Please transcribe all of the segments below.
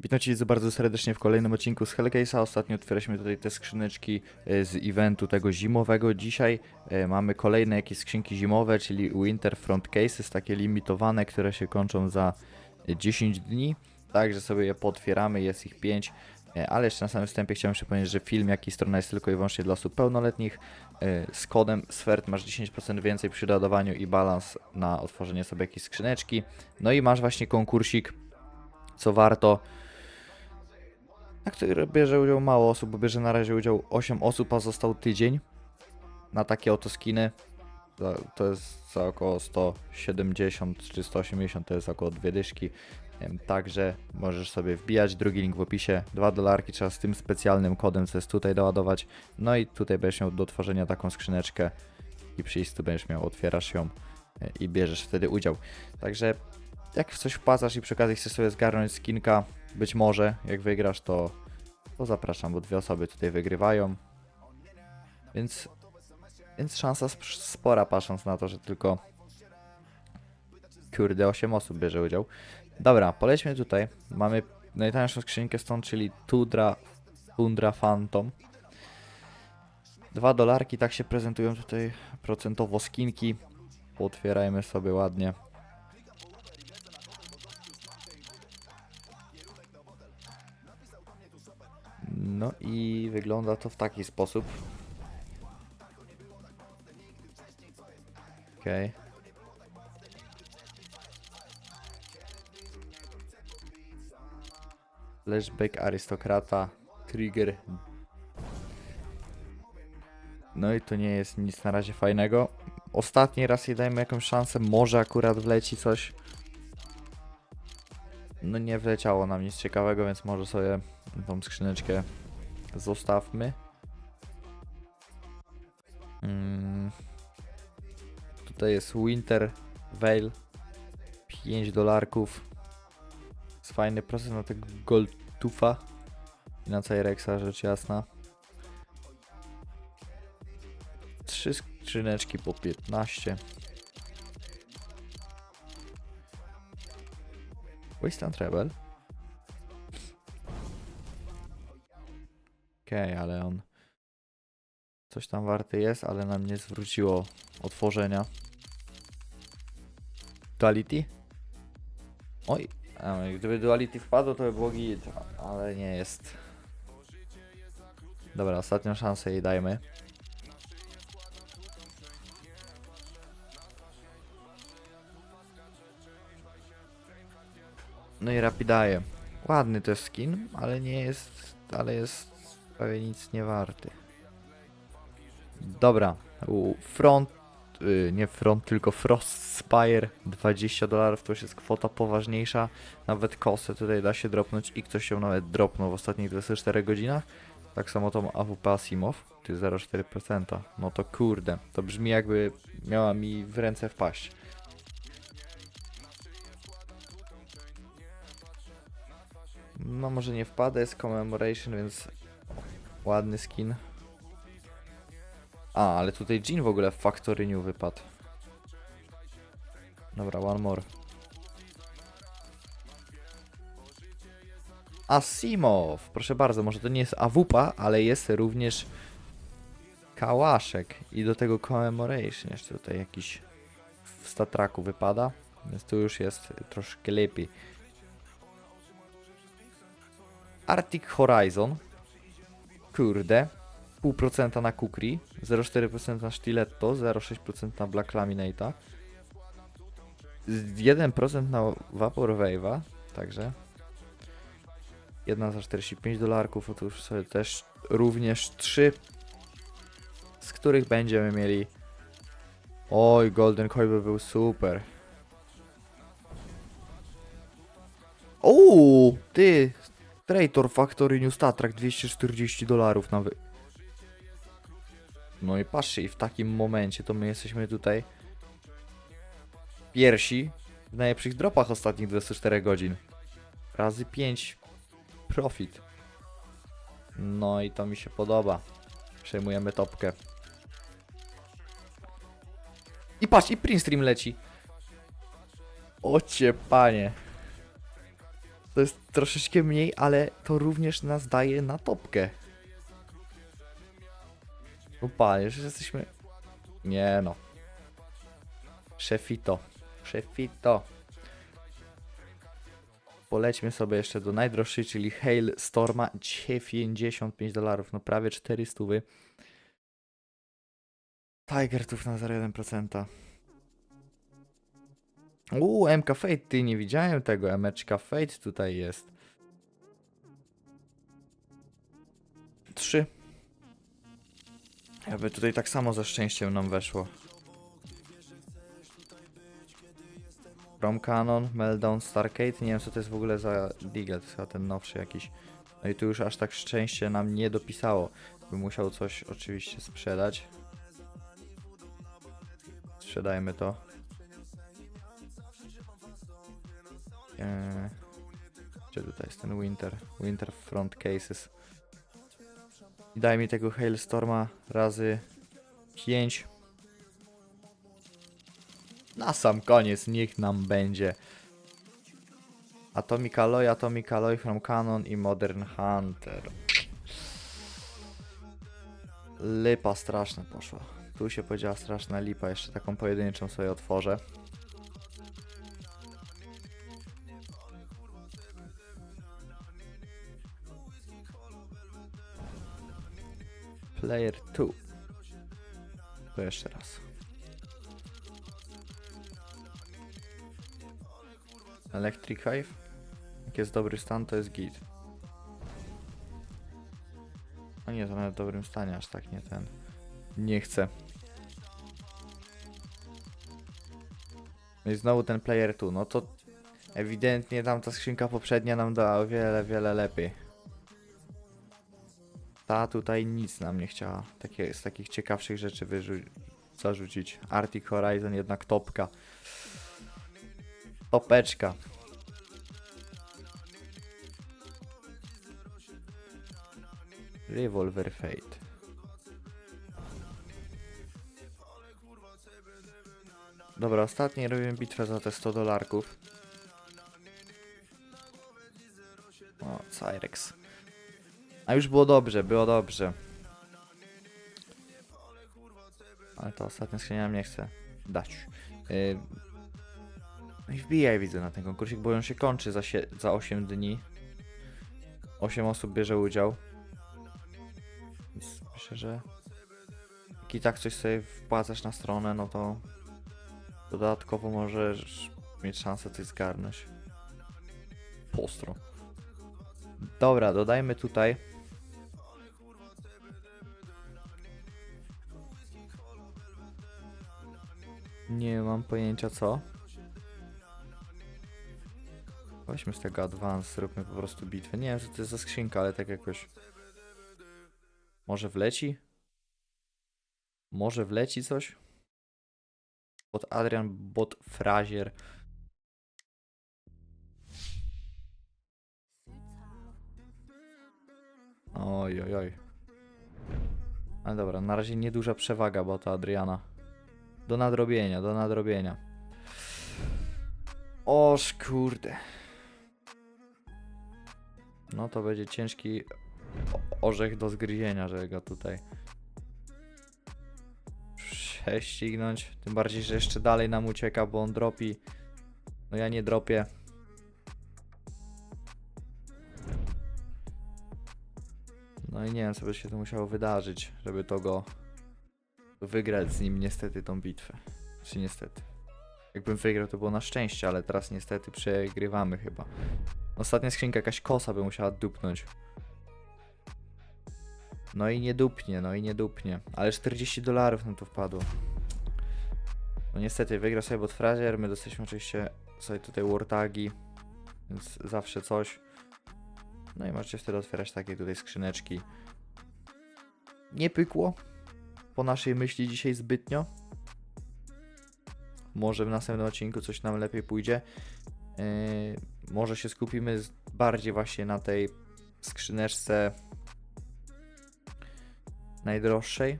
Witam Cię bardzo serdecznie w kolejnym odcinku z Hellcase'a. Ostatnio otwieraliśmy tutaj te skrzyneczki e, z eventu tego zimowego. Dzisiaj e, mamy kolejne jakieś skrzynki zimowe, czyli Winter Front Cases, takie limitowane, które się kończą za e, 10 dni. Także sobie je potwieramy, jest ich 5. Ale jeszcze na samym wstępie chciałem przypomnieć, że film, jak i strona jest tylko i wyłącznie dla osób pełnoletnich. E, Z kodem SWERT masz 10% więcej przy dodawaniu i balans na otworzenie sobie jakiejś skrzyneczki. No i masz właśnie konkursik, co warto na który bierze udział mało osób, bo bierze na razie udział 8 osób, a został tydzień na takie oto skiny. To jest za około 170 czy 180, to jest około dwie dyszki. Także możesz sobie wbijać, drugi link w opisie, 2 dolarki trzeba z tym specjalnym kodem, co jest tutaj doładować. No i tutaj będziesz miał do tworzenia taką skrzyneczkę i przyjść tu będziesz miał, otwierasz ją e, i bierzesz wtedy udział. Także jak w coś wpłacasz i przy okazji chcesz sobie zgarnąć skinka, być może jak wygrasz, to, to zapraszam, bo dwie osoby tutaj wygrywają. Więc, więc szansa sp- spora, patrząc na to, że tylko kurde 8 osób bierze udział. Dobra, polećmy tutaj. Mamy najtańszą skrzynkę stąd, czyli Tudra Tundra Phantom. Dwa dolarki, tak się prezentują tutaj procentowo skinki. Otwierajmy sobie ładnie. No i wygląda to w taki sposób. Okej. Flashback arystokrata, trigger. No i to nie jest nic na razie fajnego. Ostatni raz jej dajmy jakąś szansę, może akurat wleci coś. No nie wleciało nam nic ciekawego, więc może sobie tą skrzyneczkę zostawmy. Mm. Tutaj jest Winter Veil 5 dolarków. Jest fajny procent na tego Goldtufa i na Cyrexa, rzecz jasna. Trzy skrzyneczki po 15. Wasteland Rebel. Okej, ale on coś tam warty jest, ale nam nie zwróciło otworzenia. Duality? Oj, a, gdyby Duality wpadło, to by było git, ale nie jest. Dobra, ostatnią szansę jej dajmy. No i Rapidaje. Ładny to jest skin, ale nie jest, ale jest prawie nic nie warty. Dobra, u front, y, nie front, tylko Frost Spire 20 dolarów to już jest kwota poważniejsza. Nawet kosę tutaj da się dropnąć i ktoś się nawet dropnął w ostatnich 24 godzinach. Tak samo tą AWP Asimov, ty 0,4%. No to kurde, to brzmi jakby miała mi w ręce wpaść. No może nie wpada, jest commemoration, więc ładny skin. A, ale tutaj Jean w ogóle w Factory New wypadł. Dobra, one more. Asimov! Proszę bardzo, może to nie jest AWP, ale jest również Kałaszek. I do tego Commemoration jeszcze tutaj jakiś w statraku wypada. Więc tu już jest troszkę lepiej. Arctic Horizon. Kurde. 0,5% na Kukri, 0,4% na Stiletto, 0,6% na Black Laminate'a, z 1% na Vapor Wave'a, także 1 za 45 dolarków, otóż sobie też również 3, z których będziemy mieli Oj, Golden Koi by był super. Uuu, ty, Traitor Factory New Statrak 240 dolarów na wy... No i patrzcie, i w takim momencie to my jesteśmy tutaj pierwsi w najlepszych dropach ostatnich 24 godzin. Razy 5 profit. No i to mi się podoba. Przejmujemy topkę. I patrz, i print stream leci. Ocie panie. To jest troszeczkę mniej, ale to również nas daje na topkę. O panie, jesteśmy... Nie no. Szefito. Szefito. Polećmy sobie jeszcze do najdroższej, czyli Hail Storma. 95 dolarów, no prawie 400. Tiger tuf na 0,1%. Uuu, MK Fate, ty nie widziałem tego. Emeczka Fate tutaj jest. 3. Jakby tutaj tak samo ze szczęściem nam weszło. From Canon, Meltdown, Starcade. Nie wiem co to jest w ogóle za Deagle, chyba ten nowszy jakiś. No i tu już aż tak szczęście nam nie dopisało. By musiał coś oczywiście sprzedać. Sprzedajmy to. Eee, gdzie tutaj jest ten Winter? Winter Front Cases. I daj mi tego Hailstorma razy 5. Na sam koniec niech nam będzie. Atomic Alloy, Atomic Alloy from Canon i Modern Hunter. Lipa straszna poszła. Tu się powiedziała straszna lipa, jeszcze taką pojedynczą sobie otworzę. Player 2. To jeszcze raz. Electric Hive. Jak jest dobry stan, to jest git. No nie, to nawet w dobrym stanie, aż tak nie ten. Nie chcę. No i znowu ten player tu, no to ewidentnie tamta skrzynka poprzednia nam dała o wiele, wiele lepiej. Ta tutaj nic nam nie chciała takie, z takich ciekawszych rzeczy zarzucić. Arctic Horizon jednak topka. Topeczka. Revolver Fate. Dobra, ostatni robimy bitwę za te 100 dolarków. O, Cyrex. A już było dobrze, było dobrze. Ale to ostatnia skrzynia nam nie chce dać. Yy... No i wbijaj widzę na ten konkursik, bo on się kończy za, za 8 dni. 8 osób bierze udział. Więc myślę, że jak i tak coś sobie wpłacasz na stronę, no to dodatkowo możesz mieć szansę coś zgarnąć. Postro. Dobra, dodajmy tutaj. Nie mam pojęcia co. Weźmy z tego advance, zróbmy po prostu bitwę. Nie wiem co to jest za skrzynka, ale tak jakoś... Może wleci? Może wleci coś? Bot Adrian, bot Frazier. Oj, oj, oj. Ale dobra, na razie nieduża przewaga bota Adriana. Do nadrobienia, do nadrobienia. Oż kurde. No to będzie ciężki orzech do zgryzienia, żeby go tutaj prześcignąć. Tym bardziej, że jeszcze dalej nam ucieka, bo on dropi. No ja nie dropię. No i nie wiem, co by się to musiało wydarzyć, żeby to go wygrać z nim niestety tą bitwę. Czy niestety. Jakbym wygrał, to było na szczęście, ale teraz niestety przegrywamy chyba. Ostatnia skrzynka, jakaś kosa by musiała dupnąć. No i nie dupnie, no i nie dupnie. Ale 40 dolarów nam to wpadło. No niestety, wygra sobie bot Frazier, my dostaliśmy oczywiście sobie tutaj wartagi, więc zawsze coś. No i możecie wtedy otwierać takie tutaj skrzyneczki. Nie pykło. Po naszej myśli dzisiaj zbytnio. Może w następnym odcinku coś nam lepiej pójdzie. Yy, może się skupimy bardziej właśnie na tej skrzyneczce najdroższej.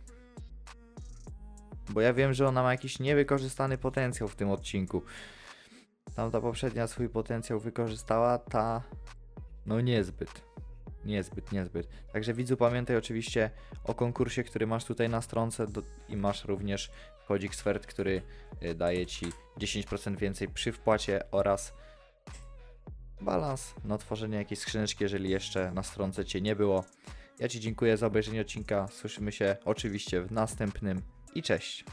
Bo ja wiem, że ona ma jakiś niewykorzystany potencjał w tym odcinku. Tamta poprzednia swój potencjał wykorzystała, ta no niezbyt. Niezbyt, niezbyt. Także widzu pamiętaj oczywiście o konkursie, który masz tutaj na stronce do, i masz również kodzik SWERT, który y, daje Ci 10% więcej przy wpłacie oraz balans na otworzenie jakiejś skrzyneczki, jeżeli jeszcze na stronce Cię nie było. Ja Ci dziękuję za obejrzenie odcinka. Słyszymy się oczywiście w następnym i cześć.